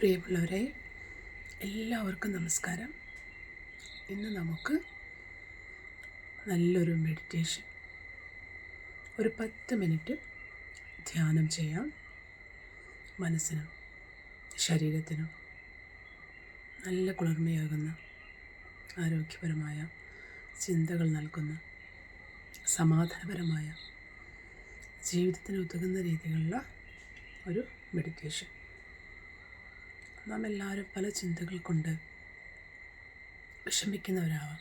പ്രിയമുള്ളവരെ എല്ലാവർക്കും നമസ്കാരം. ഇന്ന് നമുക്ക് നല്ലൊരു മെഡിറ്റേഷൻ ഒരു പത്ത് മിനിറ്റ് ധ്യാനം ചെയ്യാം. മനസ്സിനും ശരീരത്തിനും നല്ല കുളിർമയാകുന്ന ആരോഗ്യപരമായ ചിന്തകൾ നൽകുന്ന സമാധാനപരമായ ജീവിതത്തിന് ഉതകുന്ന രീതിയിലുള്ള ഒരു മെഡിറ്റേഷൻ നാം എല്ലാവരും പല ചിന്തകൾ കൊണ്ട് വിഷമിക്കുന്നവരാവാം.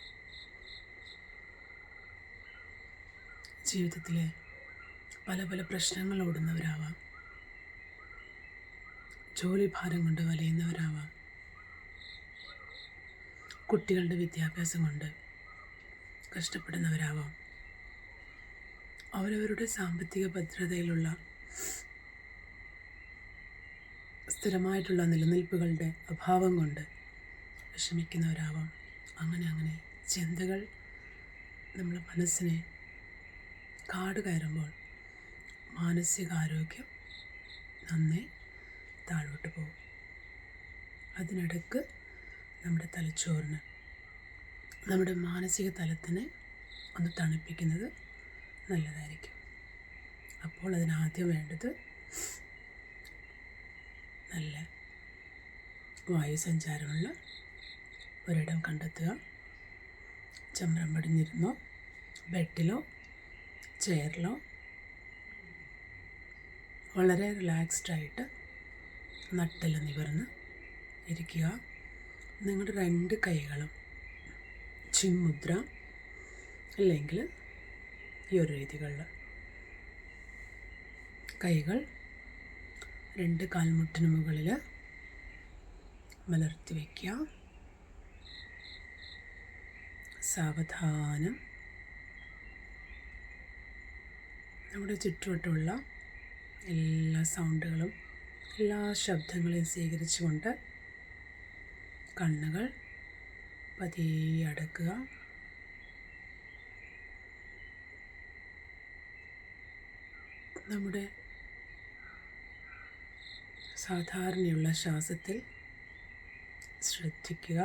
ജീവിതത്തിലെ പല പല പ്രശ്നങ്ങൾ ഓടുന്നവരാവാം. ജോലി ഭാരം കൊണ്ട് വലയുന്നവരാവാം. കുട്ടികളുടെ വിദ്യാഭ്യാസം കൊണ്ട് കഷ്ടപ്പെടുന്നവരാവാം. അവരവരുടെ സാമ്പത്തിക ഭദ്രതയിലുള്ള സ്ഥിരമായിട്ടുള്ള നിലനിൽപ്പുകളുടെ അഭാവം കൊണ്ട് വിഷമിക്കുന്നവരാവാം. അങ്ങനെ അങ്ങനെ ചിന്തകൾ നമ്മുടെ മനസ്സിനെ കാട് കയറുമ്പോൾ മാനസികാരോഗ്യം നന്നേ താഴോട്ട് പോകും. അതിനിടക്ക് നമ്മുടെ തലച്ചോറിന് നമ്മുടെ മാനസിക തലത്തിനെ ഒന്ന് തണുപ്പിക്കുന്നത് നല്ലതായിരിക്കും. അപ്പോൾ അതിനാദ്യം വേണ്ടത് നല്ല വായുസഞ്ചാരമുള്ള ഒരിടം കണ്ടെത്തുക. ചമ്രം പടിഞ്ഞിരുന്നോ? ബെഡിലോ? ചെയറിലോ? വളരെ റിലാക്സ്ഡ് ആയിട്ട് നട്ടിൽ നിവർന്ന് ഇരിക്കുക. നിങ്ങളുടെ രണ്ട് കൈകളും ചിമ്മുദ്ര അല്ലെങ്കിൽ ഈ ഒരു രീതികളിൽ കൈകൾ രണ്ട് കാൽമുട്ടിന് മുകളിൽ മലർത്തി വയ്ക്കുക സാവധാനം. നമ്മുടെ ചുറ്റുവട്ടമുള്ള എല്ലാ സൗണ്ടുകളും എല്ലാ ശബ്ദങ്ങളെയും സ്വീകരിച്ചുകൊണ്ട് കണ്ണുകൾ പതിയെ അടക്കുക. നമ്മുടെ സാധാരണയുള്ള ശ്വാസത്തിൽ ശ്രദ്ധിക്കുക.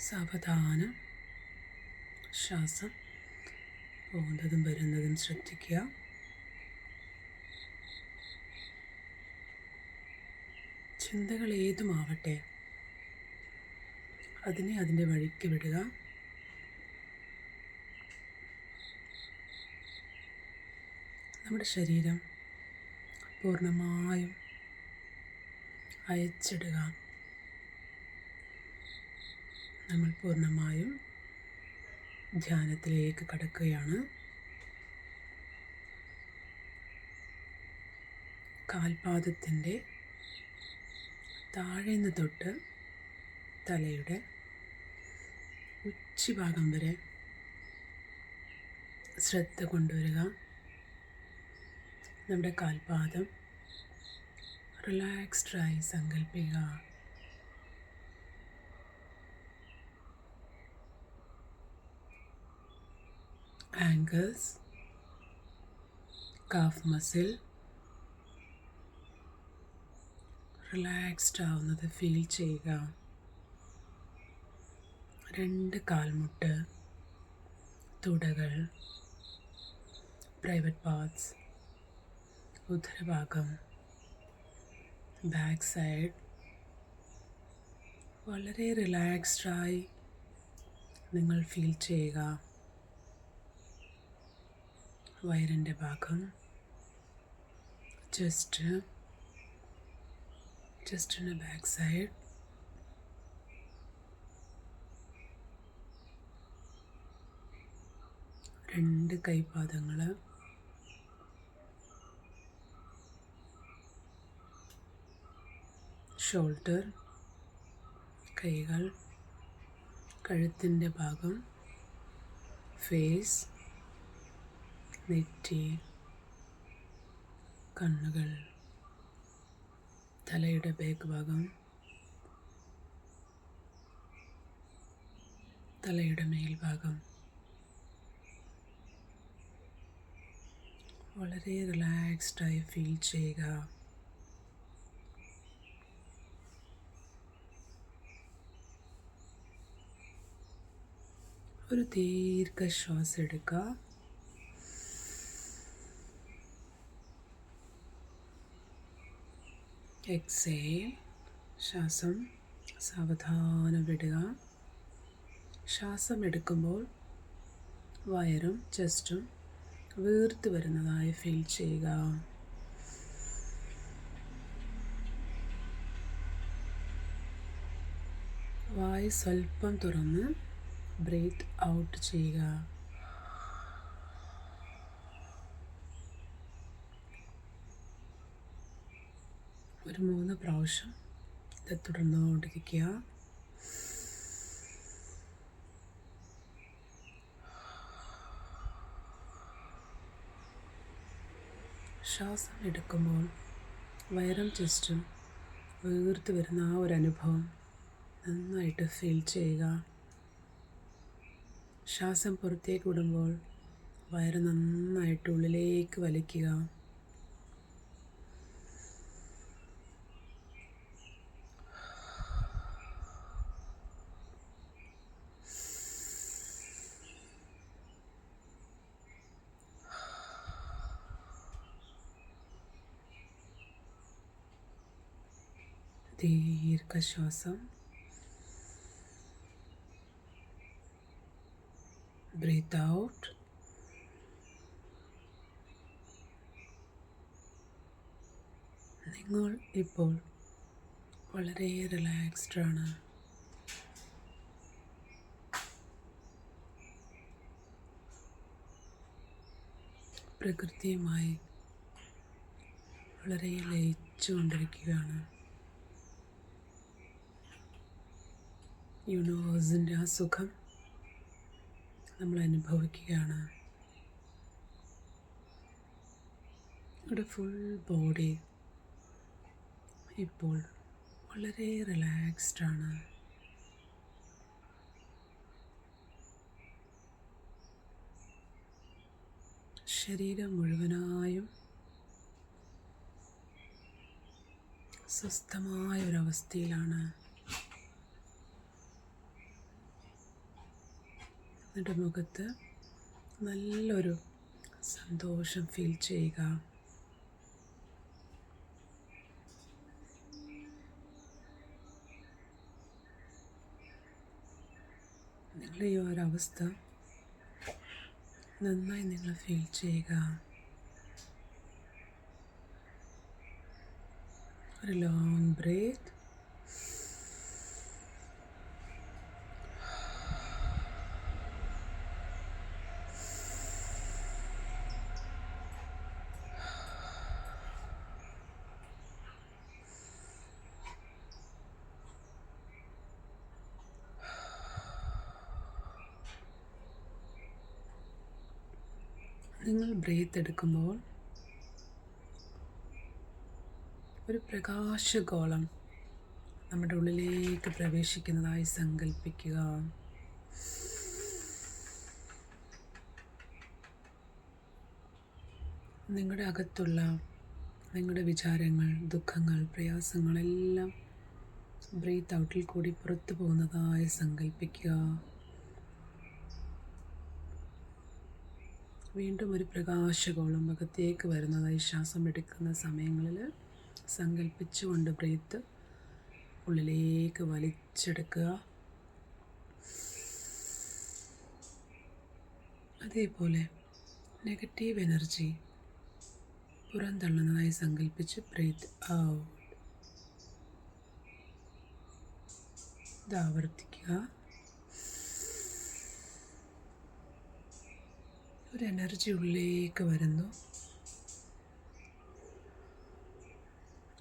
സാവധാനം ശ്വാസം പോകുന്നതും വരുന്നതും ശ്രദ്ധിക്കുക. ചിന്തകൾ ഏതുമാവട്ടെ അതിനെ അതിന്റെ വഴിക്ക് വിടുക. നമ്മുടെ ശരീരം പൂർണമായും അയച്ചിടുക. നമ്മൾ പൂർണമായും ധ്യാനത്തിലേക്ക് കടക്കുകയാണ്. കാൽപാദത്തിന്റെ താഴെ നിന്ന് തൊട്ട് തലയുടെ ഉച്ചിഭാഗം വരെ ശ്രദ്ധ കൊണ്ടുവരിക. നമ്മുടെ കാൽപാദം. റിലാക്സ്ഡായി സങ്കല്പിക്കുക ആങ്കിൾസ് കാഫ് മസിൽ. റിലാക്സ്ഡ് ആവുന്നത് ഫീൽ ചെയ്യുക. രണ്ട് കാൽമുട്ട്. തുടകൾ. പ്രൈവറ്റ് പാർട്സ് ഉദരഭാഗം ബാക്ക് സൈഡ്. വളരെ റിലാക്സ്ഡായി നിങ്ങൾ ഫീൽ ചെയ്യുക. വയറിന്റെ ഭാഗം ചെസ്റ്റ് ചെസ്റ്റിന്റെ ബാക്ക് സൈഡ് രണ്ട് കൈപാദങ്ങൾ ഷോൾഡർ കൈകൾ കഴുത്തിന്റെ ഭാഗം ഫേസ് നെറ്റി കണ്ണുകൾ തലയുടെ ബാക്ക് ഭാഗം തലയുടെ മേൽഭാഗം വളരെ റിലാക്സ്ഡായി ഫീൽ ചെയ്യുക. ഒരു ദീർഘ ശ്വാസം എടുക്കുക എക്സേൽ ശ്വാസം സാവധാനം വിടുക ശ്വാസം എടുക്കുമ്പോൾ വയറും ചെസ്റ്റും വീർത്ത് വരുന്നതായി ഫീൽ ചെയ്യുക. വായ് സ്വല്പം തുറന്ന് ബ്രീത്ത് ഔട്ട് ചെയ്യുക. ഒരു മൂന്ന് പ്രാവശ്യം ഇത് തുടർന്നുകൊണ്ടിരിക്കുക. ശ്വാസം എടുക്കുമ്പോൾ വയറും ചെസ്റ്റും വീർത്ത് വരുന്ന ആ ഒരു അനുഭവം നന്നായിട്ട് ഫീൽ ചെയ്യുക. ശ്വാസം പുറത്തേക്ക് വിടുമ്പോൾ വയറ് നന്നായിട്ട് ഉള്ളിലേക്ക് വലിക്കുക. ദീർഘശ്വാസം ബ്രീത്ത് out. നിങ്ങൾ ഇപ്പോൾ വളരെ റിലാക്സ്ഡ് ആണ് പ്രകൃതിയുമായി വളരെ ലയിച്ചുകൊണ്ടിരിക്കുകയാണ് യൂണിവേഴ്സിന്റെ ആ സുഖം നമ്മൾ അനുഭവിക്കുകയാണ് നമ്മുടെ ഫുൾ ബോഡി ഇപ്പോൾ വളരെ റിലാക്സ്ഡ് ആണ്. ശരീരം മുഴുവനായും സ്വസ്ഥമായ ഒരവസ്ഥയിലാണ് എന്നിട്ട് മുഖത്ത് നല്ലൊരു സന്തോഷം ഫീൽ ചെയ്യുക. നിങ്ങളുടെ ഈ ഒരവസ്ഥ നന്നായി നിങ്ങൾ ഫീൽ ചെയ്യുക. ഒരു ലോങ് ബ്രേത്ത് നിങ്ങൾ ബ്രീത്ത് എടുക്കുമ്പോൾ ഒരു പ്രകാശഗോളം നമ്മുടെ ഉള്ളിലേക്ക് പ്രവേശിക്കുന്നതായി സങ്കല്പിക്കുക നിങ്ങളുടെ അകത്തുള്ള നിങ്ങളുടെ വിചാരങ്ങൾ ദുഃഖങ്ങൾ പ്രയാസങ്ങളെല്ലാം ബ്രീത്ത് ഔട്ടിൽ കൂടി പുറത്തു പോകുന്നതായി സങ്കല്പിക്കുക വീണ്ടും ഒരു പ്രകാശഗോളം മുഖത്തേക്ക് വരുന്നതായി ശ്വാസം എടുക്കുന്ന സമയങ്ങളിൽ സങ്കല്പിച്ചുകൊണ്ട് ബ്രീത്ത് ഉള്ളിലേക്ക് വലിച്ചെടുക്കുക. അതേപോലെ നെഗറ്റീവ് എനർജി പുറന്തള്ളുന്നതായി സങ്കല്പിച്ച് ബ്രീത്ത് ഔട്ട് ആവർത്തിക്കുക. ഒരു എനർജി ഉള്ളിലേക്ക് വരുന്നു.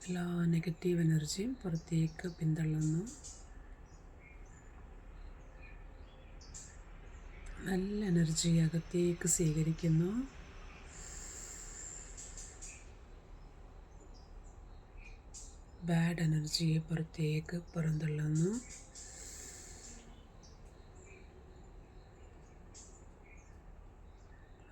എല്ലാ നെഗറ്റീവ് എനർജിയും പുറത്തേക്ക് പിന്തള്ളുന്നു. നല്ല എനർജി അകത്തേക്ക് സ്വീകരിക്കുന്നു. ബാഡ് എനർജിയെ പുറത്തേക്ക് പുറന്തള്ളുന്നു.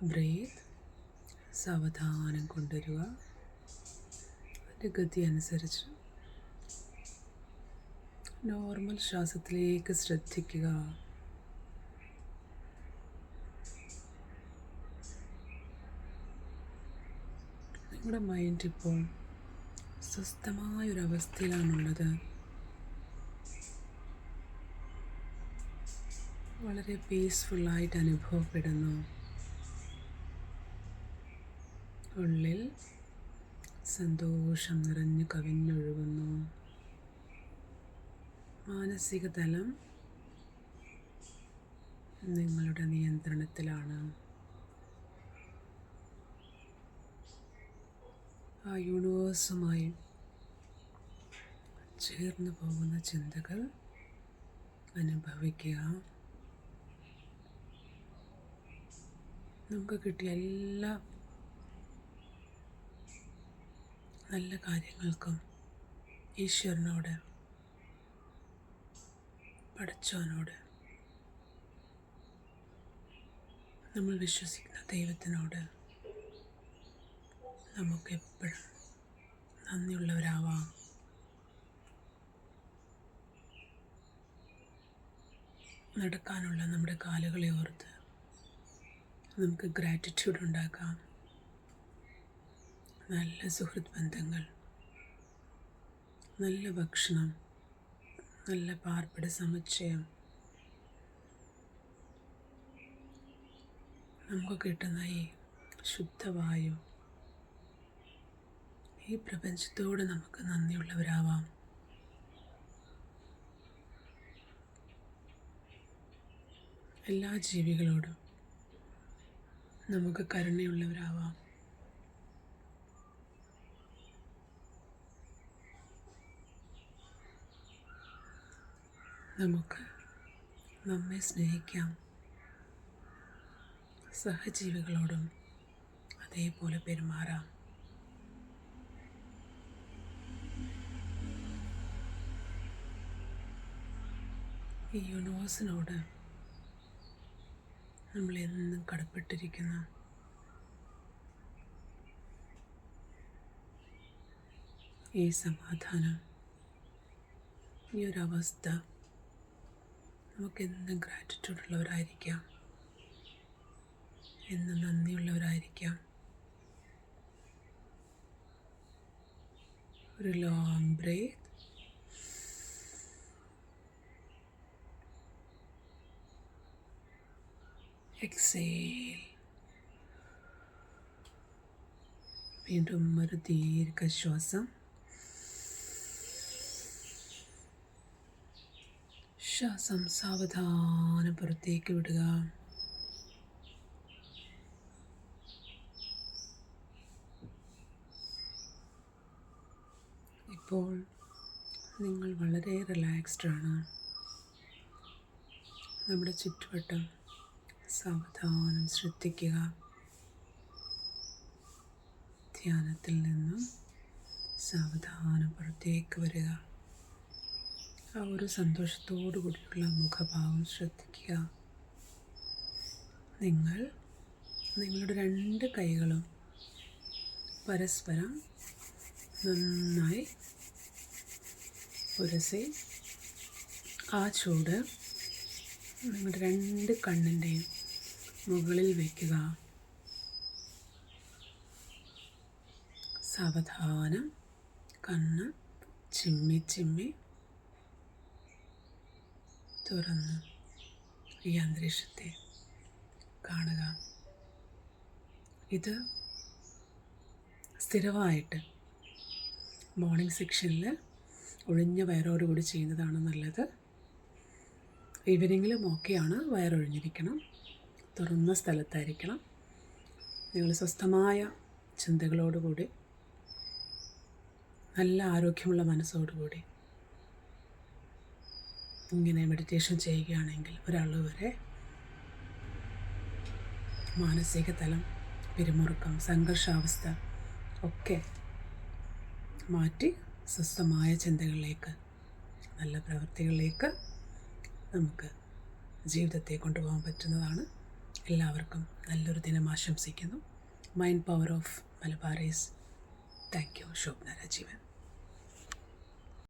ബ്രീത്ത് സാവധാനം കൊണ്ടുവരിക. അതിന്റെ ഗതി അനുസരിച്ച് നോർമൽ ശ്വാസത്തിലേക്ക് ശ്രദ്ധിക്കുക. നിങ്ങളുടെ മൈൻഡ് ഇപ്പോൾ സ്വസ്ഥമായൊരവസ്ഥയിലാണുള്ളത്. വളരെ പീസ്ഫുള്ളായിട്ട് അനുഭവപ്പെടുന്നു. ഉള്ളിൽ സന്തോഷം നിറഞ്ഞു കവിഞ്ഞൊഴുകുന്നു. മാനസിക തലം നിങ്ങളുടെ നിയന്ത്രണത്തിലാണ്. ആ യൂണിവേഴ്സുമായി ചേർന്ന് പോകുന്ന ചിന്തകൾ അനുഭവിക്കുക. നമുക്ക് കിട്ടിയ എല്ലാ നല്ല കാര്യങ്ങൾക്കും ഈശ്വരനോട് പഠിച്ചവനോട് നമ്മൾ വിശ്വസിക്കുന്ന ദൈവത്തിനോട് നമുക്ക് എപ്പോഴും നന്ദിയുള്ളവരാവാം. നടക്കാനുള്ള നമ്മുടെ കാലുകളെ ഓർത്ത് നമുക്ക് ഗ്രാറ്റിറ്റ്യൂഡ് ഉണ്ടാക്കാം. നല്ല സുഹൃത്ത് ബന്ധങ്ങൾ നല്ല ഭക്ഷണം നല്ല പാർപ്പിട സമുച്ചയം. നമുക്ക് കിട്ടുന്ന ഈ ശുദ്ധവായു ഈ പ്രപഞ്ചത്തോട് നമുക്ക് നന്ദിയുള്ളവരാവാം. എല്ലാ ജീവികളോടും നമുക്ക് കരുണയുള്ളവരാവാം. നമുക്ക് നമ്മെ സ്നേഹിക്കാം. സഹജീവികളോടും അതേപോലെ പെരുമാറാം. ഈ യൂണിവേഴ്സിനോട് നമ്മൾ എന്നും കടപ്പെട്ടിരിക്കുന്നു. ഈ സമാധാനം ഈ ഒരു അവസ്ഥ നമുക്ക് എന്നും ഗ്രാറ്റിറ്റ്യൂഡ് ഉള്ളവരായിരിക്കാം. എന്നും നന്ദിയുള്ളവരായിരിക്കാം. ഒരു ലോങ് ബ്രേക്ക് എക്സേൽ വീണ്ടും ഒരു ദീർഘശ്വാസം. ശ്വാസം സാവധാനം പുറത്തേക്ക് വിടുക. ഇപ്പോൾ നിങ്ങൾ വളരെ റിലാക്സ്ഡ് ആണ്. നമ്മുടെ ചുറ്റുവട്ടം സാവധാനം ശ്രദ്ധിക്കുക. ധ്യാനത്തിൽ നിന്നും സാവധാനം പുറത്തേക്ക് വരിക. ആ ഒരു സന്തോഷത്തോടു കൂടിയുള്ള മുഖഭാവം ശ്രദ്ധിക്കുക. നിങ്ങൾ നിങ്ങളുടെ രണ്ട് കൈകളും പരസ്പരം നന്നായി ഉരസി ആ ചൂട് നിങ്ങളുടെ രണ്ട് കണ്ണിന്റെയും മുകളിൽ വയ്ക്കുക. സാവധാനം കണ്ണ് ചിമ്മി ചിമ്മി തുറന്ന് ഈ അന്തരീക്ഷത്തെ കാണുക. ഇത് സ്ഥിരമായിട്ട് മോർണിംഗ് സെക്ഷനിൽ ഒഴിഞ്ഞ വയറോടുകൂടി ചെയ്യുന്നതാണ് നല്ലത്. ഈവനിങ്ങിലും ഓക്കെയാണ് വയറൊഴിഞ്ഞിരിക്കണം. തുറന്ന സ്ഥലത്തായിരിക്കണം. നിങ്ങൾ സ്വസ്ഥമായ ചിന്തകളോടുകൂടി നല്ല ആരോഗ്യമുള്ള മനസ്സോടുകൂടി ഇങ്ങനെ മെഡിറ്റേഷൻ ചെയ്യുകയാണെങ്കിൽ ഒരാൾ വരെ മാനസിക തലം പിരിമുറുക്കം സംഘർഷാവസ്ഥ ഒക്കെ മാറ്റി സ്വസ്ഥമായ ചിന്തകളിലേക്ക് നല്ല പ്രവൃത്തികളിലേക്ക് നമുക്ക് ജീവിതത്തെ കൊണ്ടുപോകാൻ പറ്റുന്നതാണ്. എല്ലാവർക്കും നല്ലൊരു ദിനം ആശംസിക്കുന്നു. Mind power of Malabaris thank you Shobhana Rajeevan